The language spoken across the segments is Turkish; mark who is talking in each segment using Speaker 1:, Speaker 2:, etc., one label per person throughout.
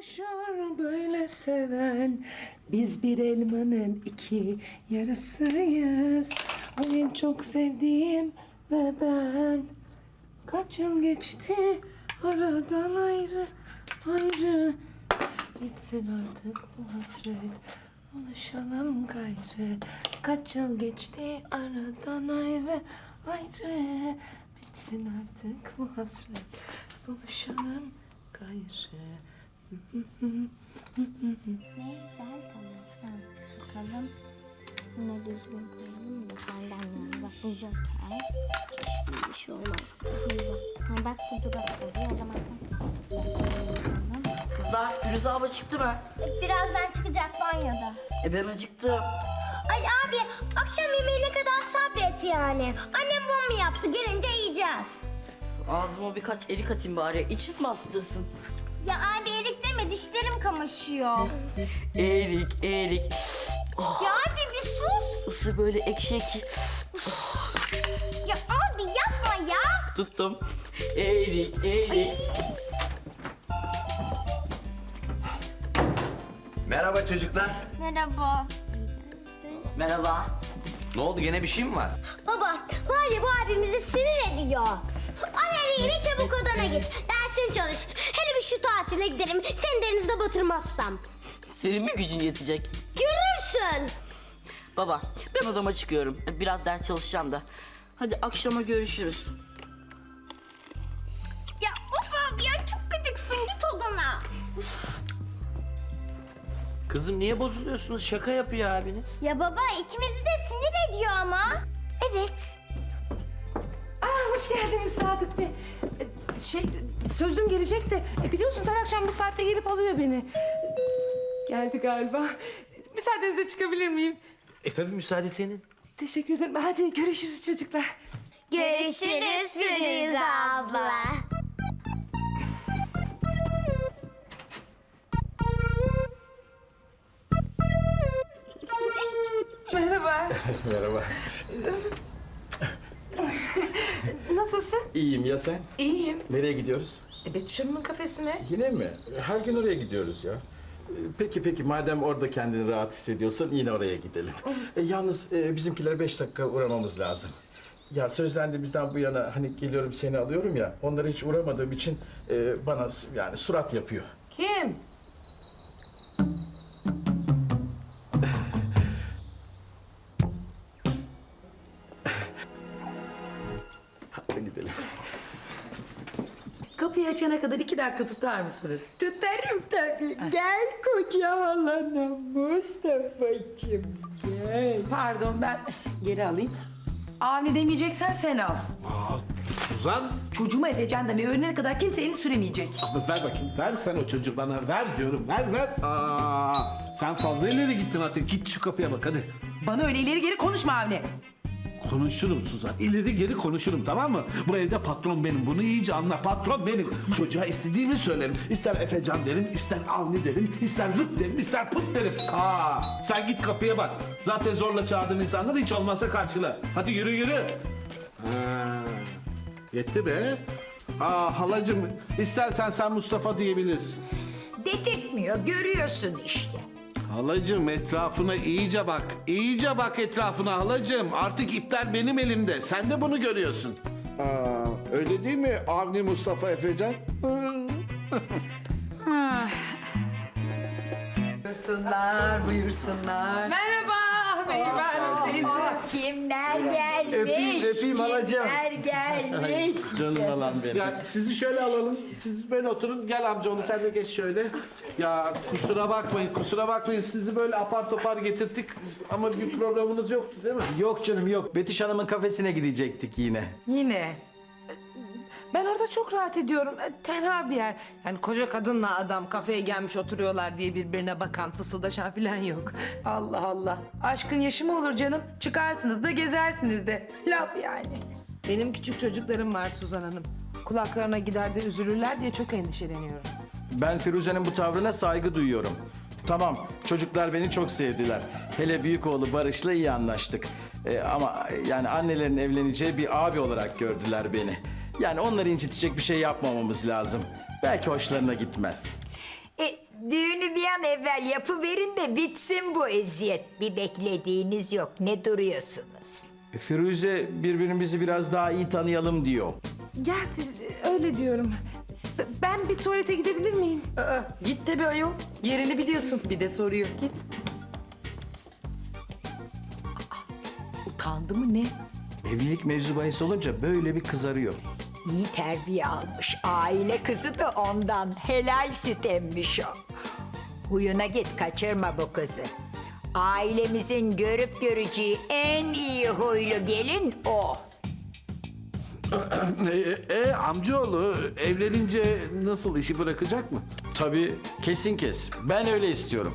Speaker 1: Coşar böyle seven. Biz bir elmanın iki yarısıyız. O çok sevdiğim ve ben. Kaç yıl geçti? Aradan ayrı ayrı. Bitsin artık bu hasret. Buluşalım gayrı. Kaç yıl geçti? Aradan ayrı ayrı. Bitsin artık bu hasret. Buluşalım gayrı
Speaker 2: Ne güzel tamam. Ha, bakalım. Bunu düzgün koyalım da benden. Bak bu joker. Hiçbir şey olmaz. Bak. Ha, bak bu durak oluyor. O zaman
Speaker 3: Kızlar Firuze abla çıktı mı?
Speaker 2: Birazdan çıkacak banyoda.
Speaker 3: E ben acıktım.
Speaker 2: Ay abi akşam yemeğine kadar sabret yani. Annem bomba yaptı gelince yiyeceğiz.
Speaker 3: Ağzıma birkaç erik atayım bari. İçim bastırsın.
Speaker 2: Ya abi erik deme dişlerim kamaşıyor.
Speaker 3: Erik, erik.
Speaker 2: ya abi bir sus.
Speaker 3: Isı böyle ekşi ekşi.
Speaker 2: Ya abi yapma ya.
Speaker 3: Tuttum. Erik, erik.
Speaker 4: Merhaba çocuklar.
Speaker 2: Merhaba.
Speaker 3: Merhaba.
Speaker 4: Ne oldu gene bir şey mi var?
Speaker 2: Baba var ya bu abimizi sinir ediyor. Ay hadi yine çabuk odana git. Dersini çalış. Şu tatile gidelim. Seni denizde batırmazsam.
Speaker 3: Senin mi gücün yetecek?
Speaker 2: Görürsün.
Speaker 3: Baba ben odama çıkıyorum. Biraz ders çalışacağım da. Hadi akşama görüşürüz.
Speaker 2: Ya of abi ya çok gıcıksın git odana.
Speaker 4: Kızım niye bozuluyorsunuz? Şaka yapıyor abiniz.
Speaker 2: Ya baba ikimizi de sinir ediyor ama. Evet.
Speaker 1: Aa, hoş geldiniz Sadık Bey. Şey, sözüm gelecek de e, biliyorsun sen akşam bu saatte gelip alıyor beni. Geldi galiba. Müsaadenizle çıkabilir miyim?
Speaker 4: E tabii müsaade senin.
Speaker 1: Teşekkür ederim. Hadi görüşürüz çocuklar.
Speaker 2: Görüşürüz Firuze abla.
Speaker 1: Merhaba.
Speaker 5: Merhaba. İyiyim ya sen?
Speaker 1: İyiyim.
Speaker 5: Nereye gidiyoruz?
Speaker 1: E, Betüş Hanım'ın kafesine.
Speaker 5: Yine mi? Her gün oraya gidiyoruz ya. Ee, Peki peki madem orada kendini rahat hissediyorsan yine oraya gidelim. E, yalnız e, bizimkiler beş dakika uğramamız lazım. Ya sözlendiğimizden bu yana hani geliyorum seni alıyorum ya onlara hiç uğramadığım için e, bana s- yani surat yapıyor.
Speaker 1: Kim?
Speaker 5: Hadi gidelim.
Speaker 6: Kapıyı açana kadar iki dakika tutar mısınız?
Speaker 7: Tutarım tabii. Gel koca halanım Mustafa'cığım gel.
Speaker 6: Pardon ben geri alayım. Avni demeyeceksen sen al.
Speaker 8: Suzan,
Speaker 6: Çocuğuma Efecan demeyi öğrenene kadar kimse elini süremeyecek.
Speaker 8: abi ver bakayım. Ver sen o çocuğu bana. Ver diyorum. Ver, ver. Aa, sen fazla ileri gittin artık. Git şu kapıya bak hadi.
Speaker 6: Bana öyle ileri geri konuşma Avni.
Speaker 8: Konuşurum Suzan. İleri geri konuşurum tamam mı? Bu evde patron benim. Bunu iyice anla. Patron benim. Çocuğa istediğimi söylerim. İster Efecan derim, ister Avni derim, ister zıp derim, ister pıt derim. Aa, sen git kapıya bak. Zaten zorla çağırdığın insanları hiç olmazsa karşıla. Hadi yürü yürü. Ha, yetti be. Aa halacığım istersen sen Mustafa diyebilirsin.
Speaker 7: Dedirtmiyor görüyorsun işte.
Speaker 8: Halacığım etrafına iyice bak. İyice bak etrafına halacığım. Artık ipler benim elimde. Sen de bunu görüyorsun. Aa, öyle değil mi Avni Mustafa Efecan?
Speaker 6: Buyursunlar, buyursunlar.
Speaker 1: Merhaba Beyber teyze.
Speaker 7: Kimler gelmiş?
Speaker 5: Öpeyim, öpeyim halacığım.
Speaker 7: Kimler gelmiş?
Speaker 5: Canım alan benim.
Speaker 8: Ya sizi şöyle alalım. Siz böyle oturun. Gel amcaoğlu sen de geç şöyle. Ya kusura bakmayın, kusura bakmayın. Sizi böyle apar topar getirdik ama bir programınız yoktu değil mi?
Speaker 4: Yok canım yok. Betüş Hanım'ın kafesine gidecektik yine.
Speaker 1: Yine. Ben orada çok rahat ediyorum. E, Tenha bir yer. Yani koca kadınla adam kafeye gelmiş oturuyorlar diye birbirine bakan, fısıldaşan falan yok. Allah Allah. Aşkın yaşı mı olur canım? Çıkarsınız da gezersiniz de. Laf yani. Benim küçük çocuklarım var Suzan Hanım. Kulaklarına gider de üzülürler diye çok endişeleniyorum.
Speaker 4: Ben Firuze'nin bu tavrına saygı duyuyorum.
Speaker 5: Tamam çocuklar beni çok sevdiler. Hele büyük oğlu Barış'la iyi anlaştık. Ee, ama yani annelerin evleneceği bir abi olarak gördüler beni. Yani onları incitecek bir şey yapmamamız lazım. Belki hoşlarına gitmez.
Speaker 7: E, düğünü bir an evvel yapıverin de bitsin bu eziyet. Bir beklediğiniz yok. Ne duruyorsunuz?
Speaker 5: E, Firuze birbirimizi biraz daha iyi tanıyalım diyor.
Speaker 9: Gel öyle diyorum. Ben bir tuvalete gidebilir miyim?
Speaker 1: Aa, git tabii ayol. Yerini biliyorsun. Bir de soruyor. Git. Aa, utandı mı ne?
Speaker 5: Evlilik mevzu bahis olunca böyle bir kızarıyor.
Speaker 7: İyi terbiye almış. Aile kızı da ondan. Helal süt emmiş o. Huyuna git kaçırma bu kızı. Ailemizin görüp göreceği en iyi huylu gelin o.
Speaker 8: E, e, amcaoğlu evlenince nasıl işi bırakacak mı?
Speaker 5: Tabii kesin kes. Ben öyle istiyorum.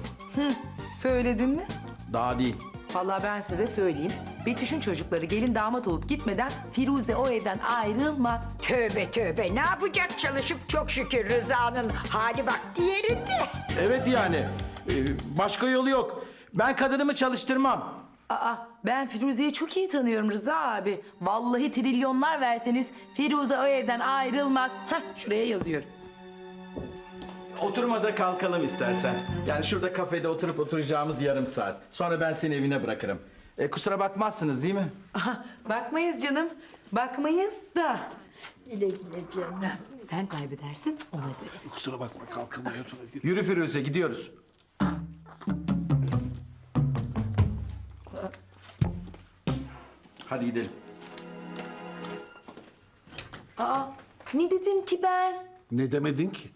Speaker 1: Söyledin mi?
Speaker 5: Daha değil.
Speaker 1: Vallahi ben size söyleyeyim. Betüş'ün çocukları gelin damat olup gitmeden Firuze o evden ayrılmaz.
Speaker 7: Tövbe tövbe ne yapacak çalışıp çok şükür Rıza'nın hali vakti yerinde.
Speaker 5: Evet yani. e, başka yolu yok. Ben kadınımı çalıştırmam.
Speaker 1: Aa, ben Firuze'yi çok iyi tanıyorum Rıza abi. Vallahi trilyonlar verseniz Firuze o evden ayrılmaz. Heh, şuraya yazıyorum.
Speaker 5: Oturmada kalkalım istersen. Yani şurada kafede oturup oturacağımız yarım saat. Sonra ben seni evine bırakırım. E, kusura bakmazsınız değil mi?
Speaker 1: Aha, bakmayız canım. Bakmayız da.
Speaker 7: Güle güle canım.
Speaker 1: Sen kaybedersin ona göre.
Speaker 8: Kusura bakma kalkamıyor.
Speaker 5: Yürü Firuze gidiyoruz. Hadi gidelim.
Speaker 1: Aa, ne dedim ki ben?
Speaker 8: Ne demedin ki?